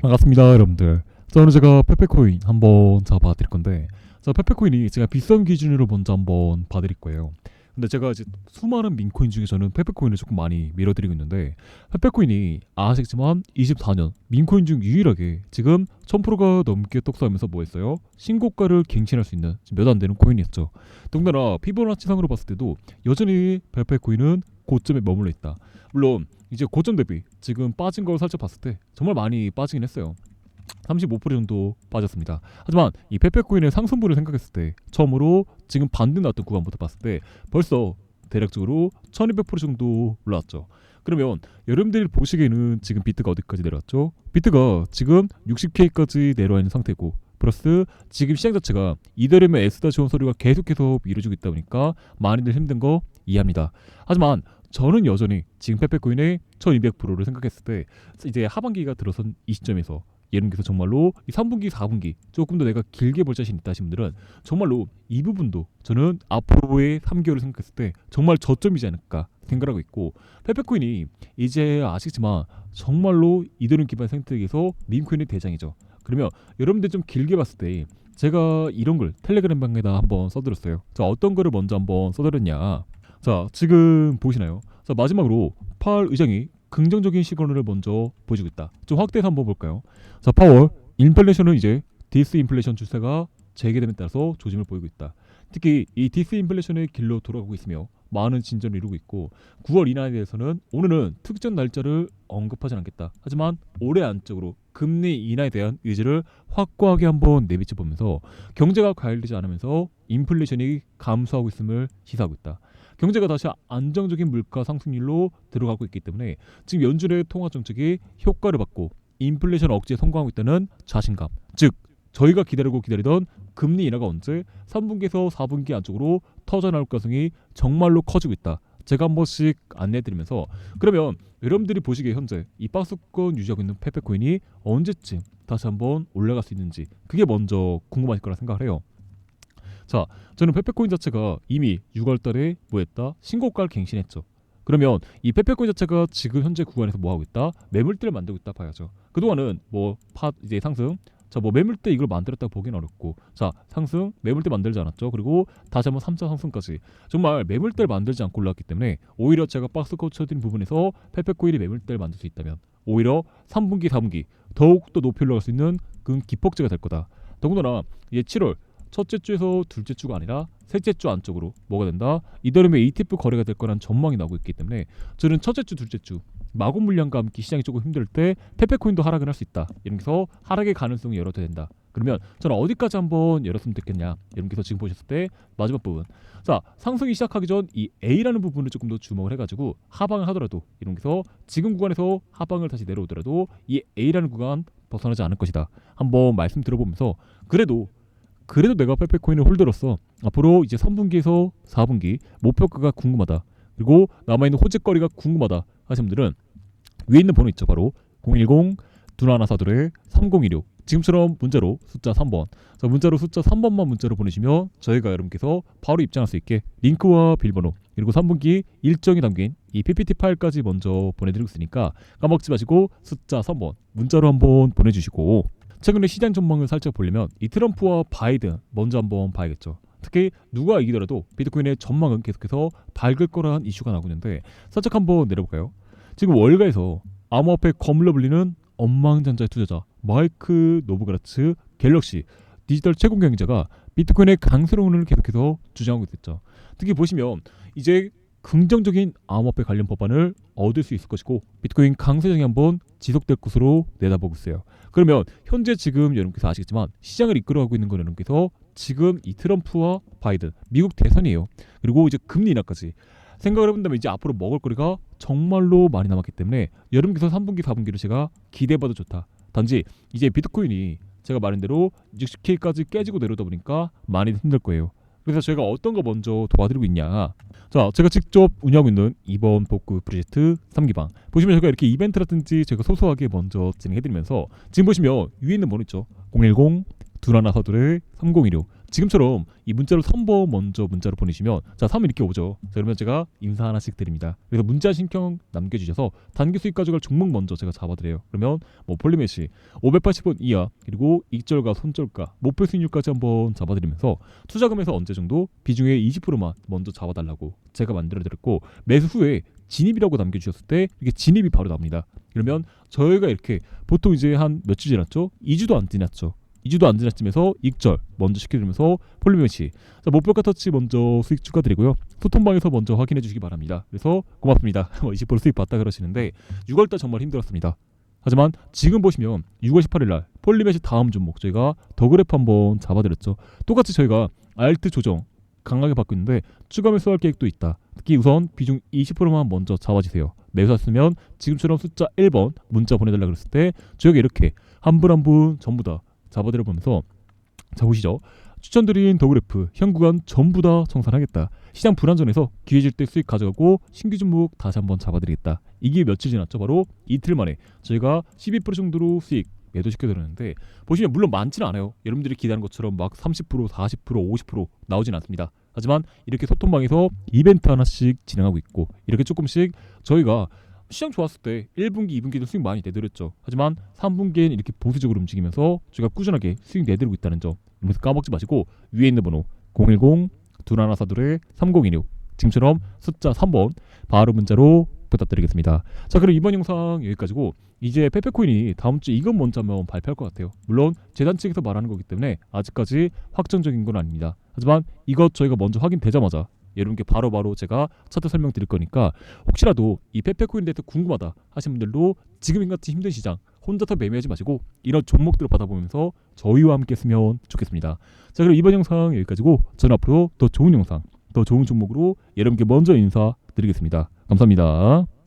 반갑습니다 여러분들. 자 오늘 제가 페페코인 한번 잡아드릴 건데 자 페페코인이 제가 비싼 기준으로 먼저 한번 봐드릴 거예요. 근데 제가 이제 수많은 민코인 중에 저는 페페코인을 조금 많이 밀어드리고 있는데 페페코인이 아시겠지만 24년 민코인 중 유일하게 지금 1000%가 넘게 떡상하면서 뭐 했어요? 신고가를 갱신할 수 있는 몇 안 되는 코인이었죠. 더군다나 피보나치상으로 봤을 때도 여전히 페페코인은 고점에 머물러 있다 물론 이제 고점 대비 지금 빠진 걸 살짝 봤을 때 정말 많이 빠지긴 했어요. 35% 정도 빠졌습니다. 하지만 이 페페코인의 상승분을 생각했을 때 처음으로 지금 반등 났던 구간부터 봤을 때 벌써 대략적으로 1200% 정도 올라왔죠. 그러면 여러분들이 보시기에는 지금 비트가 어디까지 내려왔죠? 비트가 지금 60K까지 내려와 있는 상태고 플러스 지금 시장 자체가 이더리움의 S다 지원 서류가 계속해서 이루어지고 있다 보니까 많이들 힘든 거 이해합니다. 하지만 저는 여전히 지금 페페코인의 1200%를 생각했을 때 이제 하반기가 들어선 이 시점에서 예를 들어서 정말로 이 3분기, 4분기 조금 더 내가 길게 볼 자신 있다 하신 분들은 정말로 이 부분도 저는 앞으로의 3개월을 생각했을 때 정말 저점이지 않을까 생각하고 있고 페페코인이 이제 아시겠지만 정말로 이더리움 기반 생태계에서 밈코인의 대장이죠. 그러면 여러분들 좀 길게 봤을 때 제가 이런 걸 텔레그램 방에다 한번 써드렸어요. 자 어떤 거를 먼저 한번 써드렸냐 자 지금 보시나요? 자 마지막으로 파월 의장이 긍정적인 시그널을 먼저 보여주고 있다. 좀 확대해서 한번 볼까요? 자 파월 인플레이션은 이제 디스인플레이션 추세가 재개됨에 따라서 조짐을 보이고 있다. 특히 이 디스인플레이션의 길로 돌아가고 있으며 많은 진전을 이루고 있고 9월 이날에 대해서는 오늘은 특정 날짜를 언급하지 않겠다. 하지만 올해 안쪽으로 금리 인하에 대한 의지를 확고하게 한번 내비쳐 보면서 경제가 과열되지 않으면서 인플레이션이 감소하고 있음을 시사하고 있다. 경제가 다시 안정적인 물가 상승률로 들어가고 있기 때문에 지금 연준의 통화 정책이 효과를 받고 인플레이션 억제에 성공하고 있다는 자신감, 즉 저희가 기다리고 기다리던 금리 인하가 언제 3분기에서 4분기 안쪽으로 터져 나올 가능성이 정말로 커지고 있다. 제가 한 번씩 안내해드리면서 그러면 여러분들이 보시기에 현재 이 박스권 유지하고 있는 페페코인이 언제쯤 다시 한번 올라갈 수 있는지 그게 먼저 궁금하실 거라 생각을 해요. 자, 저는 페페코인 자체가 이미 6월 달에 뭐 했다 신고가를 갱신했죠. 그러면 이 페페코인 자체가 지금 현재 구간에서 뭐 하고 있다? 매물대를 만들고 있다 봐야죠. 그 동안은 뭐 파 이제 상승, 자 뭐 매물대 이걸 만들었다고 보기는 어렵고, 자 상승 매물대 만들지 않았죠. 그리고 다시 한번 3차 상승까지 정말 매물대를 만들지 않고 올라왔기 때문에 오히려 제가 박스 코쳐드린 부분에서 페페코인이 매물대를 만들 수 있다면 오히려 3분기, 4분기 더욱 더 높이 올라갈 수 있는 그런 기폭제가 될 거다. 더군다나 이제 7월 첫째 주에서 둘째 주가 아니라 셋째 주 안쪽으로 뭐가 된다? 이더리움의 ETF 거래가 될 거란 전망이 나오고 있기 때문에 저는 첫째 주, 둘째 주 마구 물량과 함께 시장이 조금 힘들 때 페페코인도 하락을 할 수 있다. 이러면서 하락의 가능성이 열어도 된다. 그러면 저는 어디까지 한번 열었으면 좋겠냐? 이러면서 지금 보셨을 때 마지막 부분. 자 상승이 시작하기 전 이 A라는 부분을 조금 더 주목을 해가지고 하방을 하더라도 이러면서 지금 구간에서 하방을 다시 내려오더라도 이 A라는 구간 벗어나지 않을 것이다. 한번 말씀 들어보면서 그래도 그래도 내가 페페코인을 홀더로서 앞으로 이제 3분기에서 4분기 목표가가 궁금하다. 그리고 남아있는 호재거리가 궁금하다 하시는 분들은 위에 있는 번호 있죠. 바로 010 두나나사들의 3016 지금처럼 문자로 숫자 3번 자 문자로 숫자 3번만 문자로 보내시면 저희가 여러분께서 바로 입장할 수 있게 링크와 비밀번호 그리고 3분기 일정이 담긴 이 PPT 파일까지 먼저 보내드리고 있으니까 까먹지 마시고 숫자 3번 문자로 한번 보내주시고 최근에 시장 전망을 살짝 보려면 이 트럼프와 바이든 먼저 한번 봐야겠죠. 특히 누가 이기더라도 비트코인의 전망은 계속해서 밝을 거라는 이슈가 나오고 있는데 살짝 한번 내려볼까요? 지금 월가에서 암호화폐 거물로 불리는 엉망전자의 투자자 마이크 노브그라츠 갤럭시 디지털 최고 경영자가 비트코인의 강세론을 계속해서 주장하고 있었죠. 특히 보시면 이제 긍정적인 암호화폐 관련 법안을 얻을 수 있을 것이고 비트코인 강세장이 한번 지속될 것으로 내다보고 있어요. 그러면 현재 지금 여러분께서 아시겠지만 시장을 이끌어가고 있는 건 여러분께서 지금 이 트럼프와 바이든 미국 대선이에요. 그리고 이제 금리 인하까지 생각을 해본다면 이제 앞으로 먹을 거리가 정말로 많이 남았기 때문에 여러분께서 3분기 4분기를 제가 기대해봐도 좋다. 단지 이제 비트코인이 제가 말한 대로 60K까지 깨지고 내려오다 보니까 많이 힘들 거예요. 그래서 제가 어떤 거 먼저 도와드리고 있냐. 자, 제가 직접 운영하고 있는 이번 복구 프로젝트 3기방. 보시면 제가 이렇게 이벤트라든지 제가 소소하게 먼저 진행해드리면서 지금 보시면 위에 있는 번호 있죠. 010 두나나 서둘의 3016 지금처럼 이 문자로 3번 먼저 문자로 보내시면 자 3은 이렇게 오죠. 자 그러면 제가 인사 하나씩 드립니다. 그래서 문자 신청 남겨주셔서 단기 수익 가져갈 종목 먼저 제가 잡아드려요. 그러면 뭐 폴리메시 580원 이하 그리고 익절과 손절가 목표 수익률까지 한번 잡아드리면서 투자금에서 언제 정도 비중의 20%만 먼저 잡아달라고 제가 만들어드렸고 매수 후에 진입이라고 남겨주셨을 때 이게 진입이 바로 나옵니다. 그러면 저희가 이렇게 보통 이제 한 며칠 지났죠? 2주도 안 지났죠 2주도 안 지났쯤에서 익절 먼저 시켜드리면서 폴리메시 자, 목표가 터치 먼저 수익 축하드리고요. 소통방에서 먼저 확인해 주시기 바랍니다. 그래서 고맙습니다. 뭐20% 수익 봤다 그러시는데 6월달 정말 힘들었습니다. 하지만 지금 보시면 6월 18일 날 폴리메시 다음 종목 저희가 더그래프 한번 잡아드렸죠. 똑같이 저희가 알트 조정 강하게 받고 있는데 추가 매수할 계획도 있다. 특히 우선 비중 20%만 먼저 잡아주세요. 매수했으면 지금처럼 숫자 1번 문자 보내달라 그랬을 때 저희가 이렇게 한 분 한분 전부 다 잡아드려 보면서 자 보시죠. 추천드린 더그래프 현 구간 전부 다 청산하겠다. 시장 불안전에서 기회 질 때 수익 가져가고 신규 종목 다시 한번 잡아드리겠다. 이게 며칠 지났죠? 바로 이틀 만에 저희가 12% 정도로 수익 매도시켜드렸는데 보시면 물론 많지는 않아요. 여러분들이 기대하는 것처럼 막 30% 40% 50% 나오진 않습니다. 하지만 이렇게 소통방에서 이벤트 하나씩 진행하고 있고 이렇게 조금씩 저희가 시장 좋았을 때 1분기, 2분기도 수익 많이 내드렸죠. 하지만 3분기엔 이렇게 보수적으로 움직이면서 저희가 꾸준하게 수익 내드리고 있다는 점 여기서 까먹지 마시고 위에 있는 번호 010 두나나사들의 3026 지금처럼 숫자 3번 바로 문자로 부탁드리겠습니다. 자 그럼 이번 영상 여기까지고 이제 페페코인이 다음 주 이건 먼저 한번 발표할 것 같아요. 물론 재단 측에서 말하는 거기 때문에 아직까지 확정적인 건 아닙니다. 하지만 이것 저희가 먼저 확인되자마자 여러분께 바로바로 제가 차트 설명드릴 거니까 혹시라도 이 페페코인에 대해서 궁금하다 하신 분들도 지금 같이 힘든 시장 혼자서 매매하지 마시고 이런 종목들을 받아보면서 저희와 함께 했으면 좋겠습니다. 자 그럼 이번 영상 여기까지고 저는 앞으로 더 좋은 영상 더 좋은 종목으로 여러분께 먼저 인사드리겠습니다. 감사합니다.